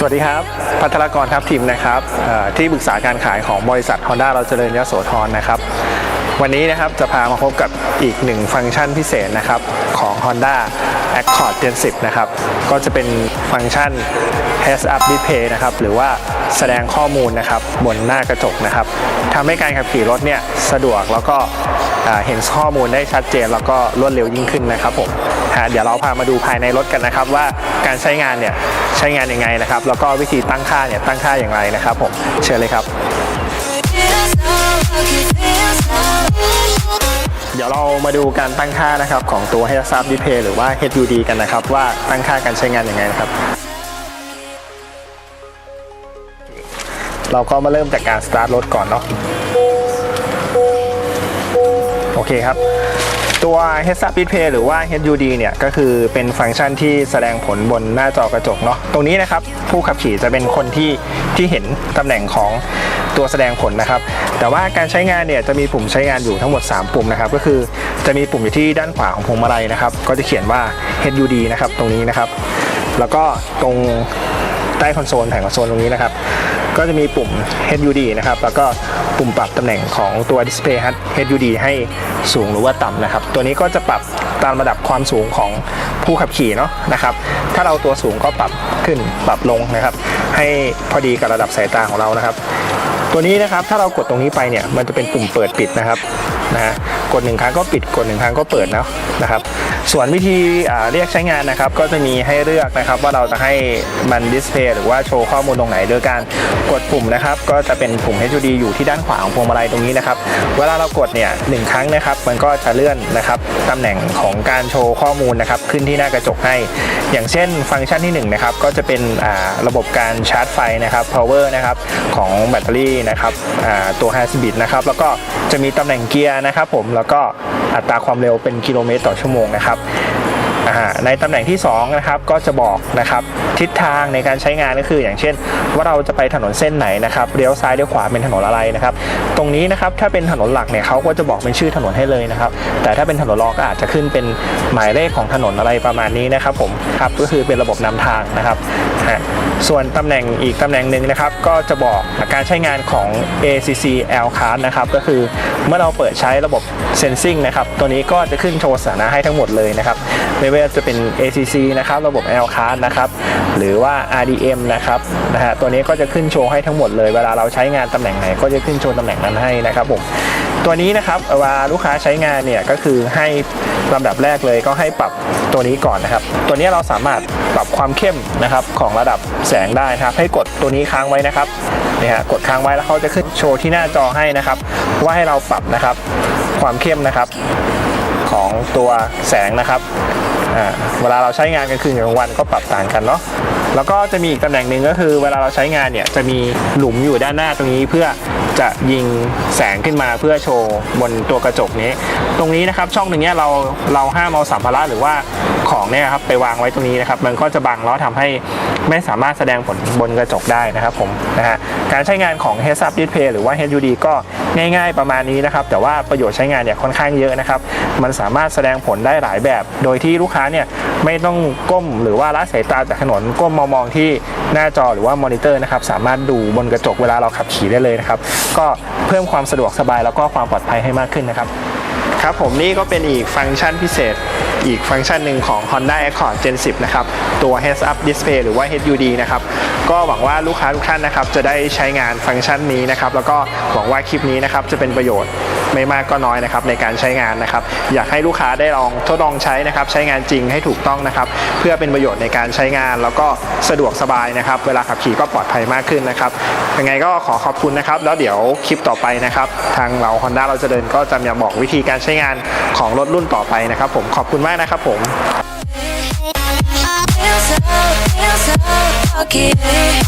สวัสดีครับ พัทรกรทัพทิมนะครับที่ปรึกษาการขายของบริษัท Honda เราเจริญยโสธรนะครับ วันนี้นะครับจะพามาพบกับอีกหนึ่งฟังก์ชันพิเศษนะครับของ Honda Accord Gen 10 นะครับ ก็จะเป็นฟังก์ชัน Heads Up Display นะครับ หรือว่าแสดงข้อมูลนะครับบนหน้ากระจกนะครับทำให้การขับขี่รถเนี่ยสะดวกแล้วก็ เห็นข้อมูลได้ชัดเจนแล้วก็รวดเร็วยิ่งขึ้นนะครับผมเดี๋ยวเราพามาดูภายในรถกันนะครับ ว่าการใช้งานเนี่ยใช้งานยังไงนะครับ แล้วก็วิธีตั้งค่าเนี่ยตั้งค่าอย่างไรนะครับผมเชิญเลยครับ เดี๋ยวเรามาดูการตั้งค่านะครับของตัว Heads Up Display หรือว่า HUD กันนะครับ ว่าตั้งค่าการใช้งานยังไงนะครับเราก็มาเริ่มจากการสตาร์ทรถก่อนเนาะ โอเคครับ ตัว Heads Up Display หรือว่า HUD เนี่ย ก็คือเป็นฟังก์ชันที่แสดงผลบนหน้าจอกระจกเนาะตรงนี้นะครับ ผู้ขับขี่จะเป็นคนที่ที่เห็นตำแหน่งของตัวแสดงผลนะครับ แต่ว่าการใช้งานเนี่ยจะมีปุ่มใช้งานอยู่ทั้งหมด 3 ปุ่มนะครับ ก็คือจะมีปุ่มอยู่ที่ด้านขวาของพวงมาลัยนะครับ ก็จะเขียนว่า HUD นะครับตรงนี้นะครับ แล้วก็ตรงใต้คอนโซลแผงคอนโซลตรงนี้นะครับ ก็จะมีปุ่ม HUD นะครับ แล้วก็ปุ่มปรับตำแหน่งของตัว Display HUD ให้สูงหรือว่าต่ำนะครับ ตัวนี้ก็จะปรับตามระดับความสูงของผู้ขับขี่เนาะนะครับ ถ้าเราตัวสูงก็ปรับขึ้นปรับลงนะครับ ให้พอดีกับระดับสายตาของเรานะครับ ตัวนี้นะครับถ้าเรากดตรงนี้ไปเนี่ยมันจะเป็นปุ่มเปิดปิดนะครับ นะฮะกดหนึ่งครั้งก็ปิดกดหนึ่งครั้งก็เปิดนะนะครับ ส่วนวิธีเรียกใช้งานนะครับ ก็จะมีให้เลือกนะครับว่าเราจะให้มันดิสเพย์หรือว่าโชว์ข้อมูลตรงไหนโดยการกดปุ่มนะครับ ก็จะเป็นปุ่ม HUD อยู่ที่ด้านขวาของพวงมาลัยตรงนี้นะครับ เวลาเรากดเนี่ยหนึ่งครั้งนะครับ มันก็จะเลื่อนนะครับตำแหน่งของการโชว์ข้อมูลนะครับ ขึ้นที่หน้ากระจกให้ อย่างเช่นฟังก์ชันที่1นะครับก็จะเป็นระบบการชาร์จไฟนะครับ power นะครับของแบตเตอรี่นะครับตัว h a s b i t นะครับแล้วก็จะมีตำแหน่งเกียร์นะครับผมแล้วก็อัตราความเร็วเป็นกิโลเมตรต่อชั่วโมงนะครับ ในตำแหน่งที่2นะครับก็จะบอกนะครับทิศทางในการใช้งานก็คือ อย่างเช่น ว่าเราจะไปถนนเส้นไหนนะครับเลี้ยวซ้ายเลี้ยวขวาเป็นถนนอะไรนะครับตรงนี้นะครับถ้าเป็นถนนหลักเนี่ยเขาก็จะบอกเป็นชื่อถนนให้เลยนะครับแต่ถ้าเป็นถนนรองก็อาจจะขึ้นเป็นหมายเลขของถนนอะไรประมาณนี้นะครับผมครับก็คือเป็นระบบนำทางนะครับส่วนตำแหน่งอีกตำแหน่งหนึ่งนะครับก็จะบอกการใช้งานของ ACC L card นะครับก็คือเมื่อเราเปิดใช้ระบบ Sensing นะครับตัวนี้ก็จะขึ้นโชว์สถานะให้ทั้งหมดเลยนะครับไม่ว่าจะเป็น ACC นะครับระบบ L card นะครับหรือว่า RDM นะครับนะฮะตัวนี้ก็จะขึ้นโชว์ให้ทั้งหมดเลยเวลาเราใช้งานตำแหน่งไหนก็จะขึ้นโชว์ตำแหน่งนั้นให้นะครับผมตัวนี้นะครับเวลาลูกค้าใช้งานเนี่ยก็คือให้ลำดับแรกเลยก็ให้ปรับตัวนี้ก่อนนะครับ ตัวนี้เราสามารถปรับความเข้มนะครับของระดับแสงได้นะครับ ให้กดตัวนี้ค้างไว้นะครับนี่ฮะกดค้างไว้แล้วเขาจะขึ้นโชว์ที่หน้าจอให้นะครับ ว่าให้เราปรับนะครับ ความเข้มนะครับ ของตัวแสงนะครับเวลาเราใช้งานกลางคืนกับกลางวันก็ปรับต่างกันเนาะแล้วก็จะมีอีกตำแหน่งหนึ่งก็คือ เวลาเราใช้งานเนี่ยจะมีหลุมอยู่ด้านหน้าตรงนี้เพื่อจะยิงแสงขึ้นมาเพื่อโชว์บนตัวกระจกนี้ ตรงนี้นะครับช่องตรงเนี้ยเราเราห้ามเอาสัมภาระหรือว่า ของเนี่ยครับไปวางไว้ตรงนี้นะครับมันก็จะบังแล้วทำให้ไม่สามารถแสดงผลบนกระจกได้นะครับผมนะฮะการใช้งานของ Heads Up Display หรือว่า HUD ก็ง่ายๆประมาณนี้นะครับแต่ว่าประโยชน์ใช้งานเนี่ยค่อนข้างเยอะนะครับมันสามารถแสดงผลได้หลายแบบ โดยที่ลูกค้าเนี่ยไม่ต้องก้มหรือว่าละสายตาจากถนนก้มมามองที่หน้าจอหรือว่ามอนิเตอร์นะครับสามารถดูบนกระจกเวลาเราขับขี่ได้เลยนะครับก็เพิ่มความสะดวกสบายแล้วก็ความปลอดภัยให้มากขึ้นนะครับ ครับผมนี่ก็เป็นอีกฟังก์ชันพิเศษ อีกฟังก์ชันหนึ่งของ Honda Accord Gen 10 นะครับ ตัว Heads Up Display หรือว่า HUD นะครับ ก็หวังว่าลูกค้าทุกท่านนะครับ จะได้ใช้งานฟังก์ชันนี้นะครับ แล้วก็หวังว่าคลิปนี้นะครับ จะเป็นประโยชน์ไม่มากก็น้อยนะครับในการใช้งานนะครับ อยากให้ลูกค้าได้ลองทดลองใช้นะครับ ใช้งานจริงให้ถูกต้องนะครับ เพื่อเป็นประโยชน์ในการใช้งาน แล้วก็สะดวกสบายนะครับ เวลาขับขี่ก็ปลอดภัยมากขึ้นนะครับยังไงก็ขอขอบคุณนะครับ แล้วเดี๋ยวคลิปต่อไปนะครับ ทางเรา Honda เราจะเดินก็จะมาบอกวิธีการใช้งานของรถรุ่นต่อไปนะครับผมขอบคุณมากนะครับผม I feel so, feel so lucky.